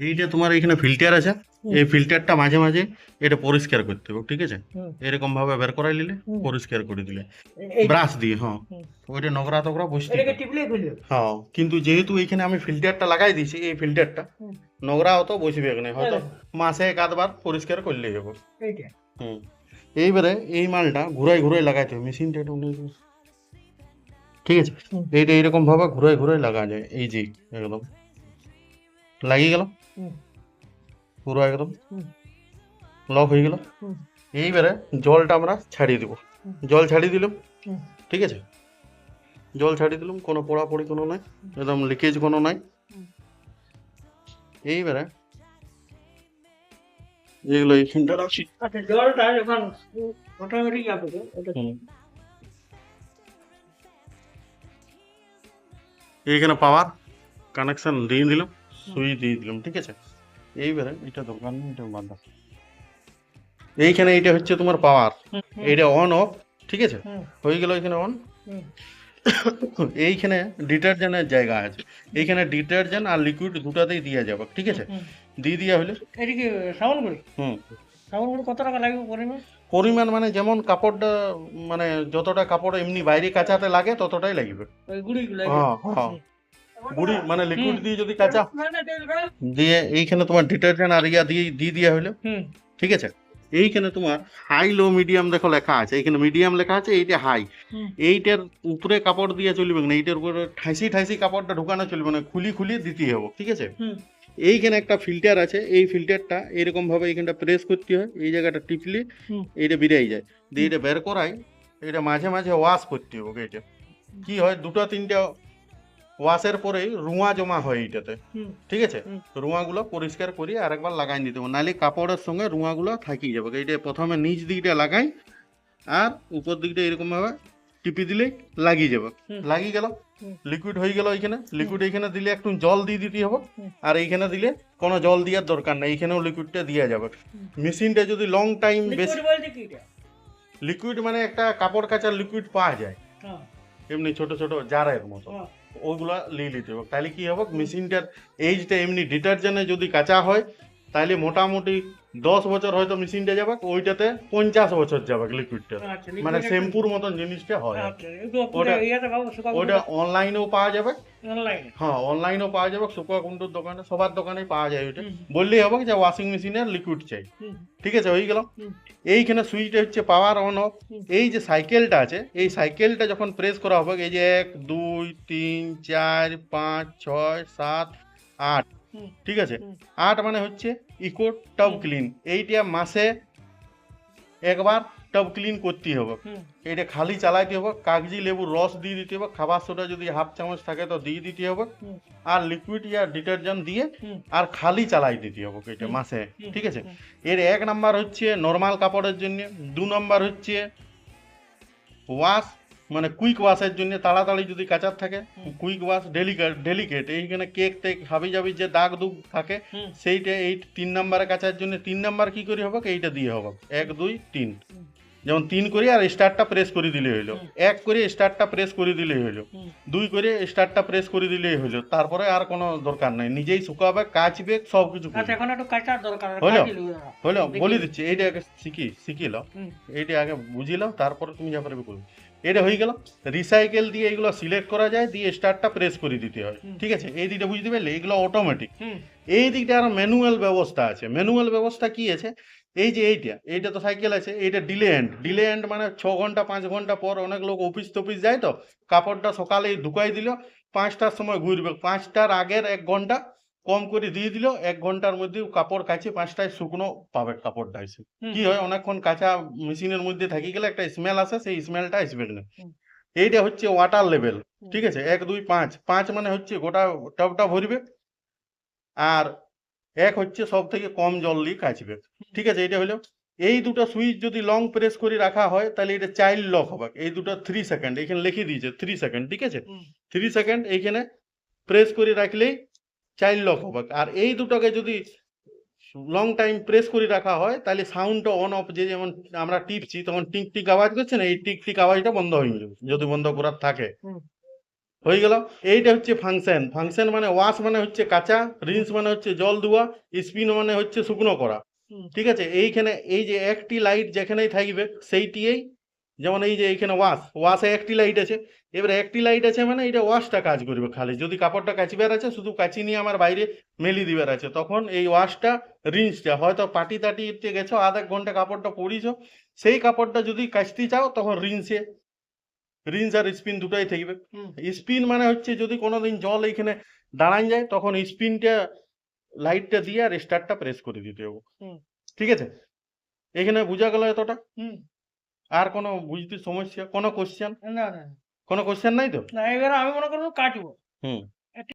এইটা তোমার এখানে ফিল্টার আছে এই ফিল্টারটা মাঝে মাঝে এটা পরিষ্কার করতে হবে ঠিক আছে? এরকম ভাবে বের করাই নিলে পরিষ্কার করে দিলে। ব্রাশ দিয়ে হ্যাঁ। ওইটা নোংরা তোকরা বসতে হ্যাঁ কিন্তু যেহেতু এখানে আমি ফিল্টারটা লাগাই দিয়েছি এই ফিল্টারটা। নোংরা অত বসবে না হয়তো হ্যাঁ। মাসে এক আধবার পরিষ্কার হবে। এইটা। হুম। এইবারে এই মালটা ঘুরাই ঘুরাই লাগাইতে হবে মেশিনটা একটু। ঠিক আছে? এইটা এইরকম ভাবে ঘুরাই ঘুরাই লাগা যায় এই যে একদম। লাগিয়ে গেল? হুম। পুরো একদম। লক হয়ে গেল। এইবারে জলটা আমরা ছাড়িয়ে দেবো। জল ছাড়িয়ে দিলাম। ঠিক আছে? জল ছাড়িয়ে দিলাম কোনো পোড়াপড়ি কোনো নাই একদম লিকেজ কোনো নাই। এইবারে যেগুলো এইখানটা রাখছি। আচ্ছা জলটা যখন। এইখানে পাওয়ার কানেকশন দিয়ে দিলাম। সুইচ দিয়ে দিলাম ঠিক আছে? এইবারে এটা দোকান এটা বাদ দাও। এইখানে এইটা হচ্ছে তোমার পাওয়ার। হুম, অন অফ ঠিক আছে? হয়ে গেল এখানে অন এইখানে ডিটারজেন্টের জায়গা আছে। এইখানে ডিটারজেন্ট আর লিকুইড দুটাতেই দিয়ে যাবে ঠিক আছে? দিয়ে দিয়া হলে এদিকে সাবান গুঁড়ি হুম। সাবান গুঁড়ি কত টাকা লাগবে পরিমাণ? পরিমাণ মানে যেমন কাপড়টা মানে যতটা কাপড় এমনি বাইরে কাচাতে লাগে ততটাই লাগবে। হ্যাঁ হ্যাঁ। গুড়ি মানে লিকুইড দিয়ে যদি কাঁচা মানে দিয়ে এইখানে তোমার ডিটারজেন্ট আর ইয়া দিয়ে দিয়ে দেওয়া হলো ঠিক আছে? এইখানে তোমার হাই লো মিডিয়াম দেখো লেখা আছে। এইখানে মিডিয়াম লেখা আছে এইটা হাই এইটার উপরে কাপড় দিয়ে চলবে না এইটার উপরে ঠাইসি ঠাইসি কাপড়টা ঢুকানো চলবে না খুলি খুলি দিতে হবে। ঠিক আছে? এইখানে একটা ফিল্টার আছে। এই ফিল্টারটা এরকম ভাবে এইখানটা প্রেস করতে হয়। এই জায়গাটা টিপলে এইটা বেরিয়ে যায়। দিয়ে এটা বের করাই এটা মাঝে মাঝে ওয়াশ করতে হবে এটা কি হয়? দুটো তিনটা ওয়াশের পরেই রুয়া জমা হয় এইটাতে। ঠিক আছে। রুয়াগুলো পরিষ্কার করি আরেকবার লাগাই নিতে হবে। নাহলে কাপড়ের সঙ্গে রুয়াগুলো থাকি যাবে। এইটা প্রথমে নিচ দিকটা লাগাই আর উপর দিকটা এরকম ভাবে টিপি দিলে লাগিয়ে যাবে। লাগিয়ে গেল? লিকুইড হয়ে গেল এখানে লিকুইড এখানে দিলে একটু জল দিয়ে দিতে হবে। আর এইখানে দিলে কোনো জল দেওয়ার দরকার নেই। এইখানেও লিকুইডটা দেওয়া যাবে। মেশিনটা যদি লং টাইম বেশি লিকুইড মানে একটা কাপড় কাচার লিকুইড পাওয়া যায়। হ্যাঁ। এমনি ছোট ছোট জারের মতো। ওইগুলা নিয়ে নিতে হবে। তাহলে কি হবে? মেশিনটার এইজটা এমনি ডিটারজেন্টে যদি কাঁচা হয়, তাহলে মোটামুটি দশ বছর হয়তো মেশিনটা যাবে ওইটাতে পঞ্চাশ বছর যাবে লিকুইডটা আচ্ছা মানে শ্যাম্পুর মতন জিনিসটা হয়। আচ্ছা ওটা- অনলাইনেও পাওয়া যাবে। হ্যাঁ অনলাইনেও পাওয়া যাবে সুপা কুন্ডুর দোকানে সবার দোকানেই পাওয়া যায় ওইটা। বললেই হবে যে ওয়াশিং মেশিনের লিকুইড চাই। ঠিক আছে হয়ে গেল। এইখানে সুইচটা হচ্ছে পাওয়ার অন অফ এই যে সাইকেলটা আছে এই সাইকেলটা যখন প্রেস করা হবে এই যে এক দুই তিন চার পাঁচ ছয় সাত আট। ঠিক আছে? আট মানে হচ্ছে ইকো টব। ক্লিন এইটা মাসে একবার টব ক্লিন করতে হবে এটা খালি চালাইতে হবে কাগজি লেবুর রস দিয়ে দিতে হবে খাবার সোডা যদি হাফ চামচ থাকে তো দিয়ে দিতে হবে। আর লিকুইড ইয়া ডিটারজেন্ট দিয়ে। আর খালি চালাই দিতে হবে এটা। মাসে। ঠিক আছে এর এক নাম্বার হচ্ছে নর্মাল কাপড়ের জন্য দু নাম্বার হচ্ছে ওয়াশ মানে কুইক ওয়াশের জন্য তাড়াতাড়ি যদি কাচার থাকে কুইক ওয়াশ ডেলিকেট ডেলিকেট এইখানে কেক টেক হাবি জাবি যে দাগ দুগ থাকে সেইটা এই তিন নাম্বারে কাচার জন্য তিন নাম্বার কি করে হবে এইটা দিয়ে হবে। এক দুই তিন। যেমন তিন করে আর স্টারটা প্রেস করে দিলে হইল এক করে স্টারটা প্রেস করে দিলে হইল দুই করে স্টারটা প্রেস করে দিলেই হইল তারপরে আর কোনো দরকার নাই। নিজেই শুকাবে কাচবে সব কিছু। হলো? দেখি। বলে দিচ্ছি এইটা আগে শিখি শিখিল এইটা আগে বুঝিলাম তারপরে তুমি যা পারবে করবে। এটা হয়ে গেল। রিসাইকেল দিয়ে এগুলো সিলেক্ট করা যায় দিয়ে স্টারটা প্রেস করে দিতে হয়। ঠিক আছে? এই দিকটা বুঝতে পারলে এগুলো অটোমেটিক এই দিকটা আর ম্যানুয়াল ব্যবস্থা আছে। ম্যানুয়াল ব্যবস্থা কি আছে? এই যে এইটা এইটা তো সাইকেল আছে এইটা ডিলে এন্ড ডিলে এন্ড মানে ছ ঘণ্টা পাঁচ ঘণ্টা পর অনেক লোক অফিস টফিস যায় তো কাপড়টা সকালে ঢুকাই দিল পাঁচটার সময় ঘুরবে। পাঁচটার আগের এক ঘণ্টা কম করে দিয়ে দিল এক ঘণ্টার মধ্যে কাপড় কাছে পাঁচটায় শুকনো পাবে কাপড়টা এসে। কি হয় অনেকক্ষণ কাঁচা মেশিনের মধ্যে থাকি গেলে একটা স্মেল আসে সেই স্মেলটা আসবে না। এইটা হচ্ছে ওয়াটার লেভেল ঠিক আছে? এক দুই পাঁচ। পাঁচ মানে হচ্ছে গোটা টবটা ভরবে। আর এক হচ্ছে সব থেকে কম জল দিয়ে কাচবে ঠিক আছে? এটা হলো। এই দুটো সুইচ যদি লং প্রেস করে রাখা হয় তাহলে এটা চাইল্ড লক হবে। এই দুটো থ্রি সেকেন্ড এখানে লিখে দিয়েছে থ্রি সেকেন্ড ঠিক আছে? থ্রি সেকেন্ড এইখানে প্রেস করে রাখলেই চাইল্ড লক হবে আর এই দুটোকে যদি লং টাইম প্রেস করে রাখা হয় তাহলে সাউন্ডটা অন অফ যে যেমন আমরা টিপছি তখন টিক টিক আওয়াজ করছে না এই টিক টিক আওয়াজটা বন্ধ হয়ে যাবে যদি বন্ধ করার থাকে। হয়ে গেল। এইটা হচ্ছে ফাংশন ফাংশন মানে ওয়াশ মানে হচ্ছে কাঁচা রিন্স মানে হচ্ছে জল দেওয়া স্পিন মানে হচ্ছে শুকনো করা। ঠিক আছে? এইখানে এই যে একটি লাইট যেখানেই থাকবে সেইটিয়েই যেমন এই যে এইখানে ওয়াশ ওয়াশে একটি লাইট আছে। এবারে একটি লাইট আছে মানে এটা ওয়াশটা কাজ করবে খালি। যদি কাপড়টা কাচিবার আছে শুধু কাচি নিয়ে আমার বাইরে মেলি দিবার আছে তখন এই ওয়াশটা রিন্সটা হয়তো পাটি টাটিতে গেছো আধ এক ঘণ্টা কাপড়টা পরিছো সেই কাপড়টা যদি কাচতে চাও তখন রিন্সে রিন্স আর স্পিন দুটাই থাকবে। স্পিন মানে হচ্ছে যদি কোনোদিন জল এইখানে দাঁড়ান যায় তখন স্পিনটা লাইটটা দিয়ে আর স্টারটা প্রেস করে দিতে হবে। ঠিক আছে? এখানে বোঝা গেল এতটা? হুম। আর কোনো বুঝতে সমস্যা কোনো কোশ্চেন না না। কোনো কোশ্চেন নাই তো? না এবার আমি মনে করব কাটবো। হুম।